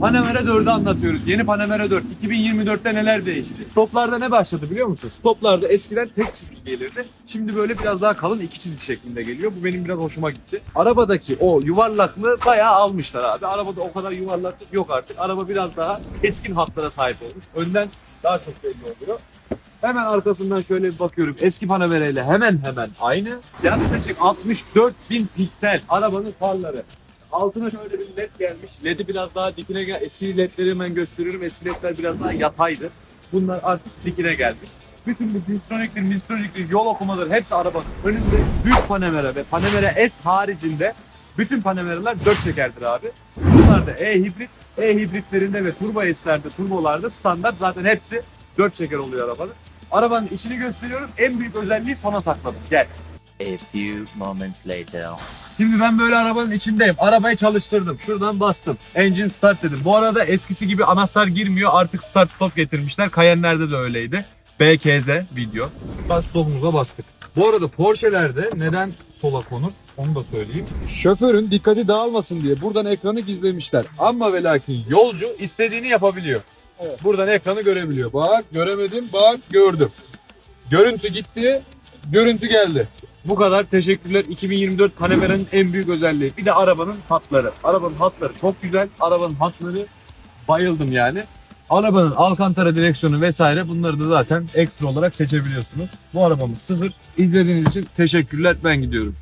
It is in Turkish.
Panamera 4'ü anlatıyoruz. Yeni Panamera 4. 2024'te neler değişti? Stoplarda ne başladı biliyor musun? Stoplarda eskiden tek çizgi gelirdi. Şimdi böyle biraz daha kalın iki çizgi şeklinde geliyor. Bu benim biraz hoşuma gitti. Arabadaki o yuvarlaklığı bayağı almışlar abi. Arabada o kadar yuvarlaklık yok artık. Araba biraz daha keskin hatlara sahip olmuş. Önden daha çok belli oluyor. Hemen arkasından şöyle bir bakıyorum. Eski Panamera ile hemen hemen aynı. Yaklaşık 64 bin piksel arabanın farları. Altına şöyle bir led gelmiş. Led'i biraz daha dikine gel. Eski ledleri hemen gösteriyorum. Eski ledler biraz daha yataydı. Bunlar artık dikine gelmiş. Bütün bu distroniktir, mistroniktir, yol okumaları hepsi arabanın önünde. Büyük Panamera ve Panamera S haricinde bütün Panamera'lar 4 çekerdir abi. Bunlar da e-hibrit. E-hibritlerinde ve turbo S'lerde, turbolarda standart zaten hepsi 4 çeker oluyor arabanın. Arabanın içini gösteriyorum. En büyük özelliği sona sakladım. Gel. A few moments later. Şimdi ben böyle arabanın içindeyim. Arabayı çalıştırdım. Şuradan bastım. Engine start dedim. Bu arada eskisi gibi anahtar girmiyor. Artık start stop getirmişler. Cayenne'lerde de öyleydi. BKZ video. Bas solumuza bastık. Bu arada Porsche'lerde neden sola konur onu da söyleyeyim. Şoförün dikkati dağılmasın diye buradan ekranı gizlemişler. Ama ve lakin yolcu istediğini yapabiliyor. Buradan ekranı görebiliyor. Bak göremedim, bak gördüm. Görüntü gitti, görüntü geldi. Bu kadar teşekkürler. 2024 Panamera'nın en büyük özelliği. Bir de arabanın hatları. Arabanın hatları çok güzel. Arabanın hatları bayıldım yani. Arabanın alkantara direksiyonu vesaire bunları da zaten ekstra olarak seçebiliyorsunuz. Bu arabamız sıfır. İzlediğiniz için teşekkürler. Ben gidiyorum.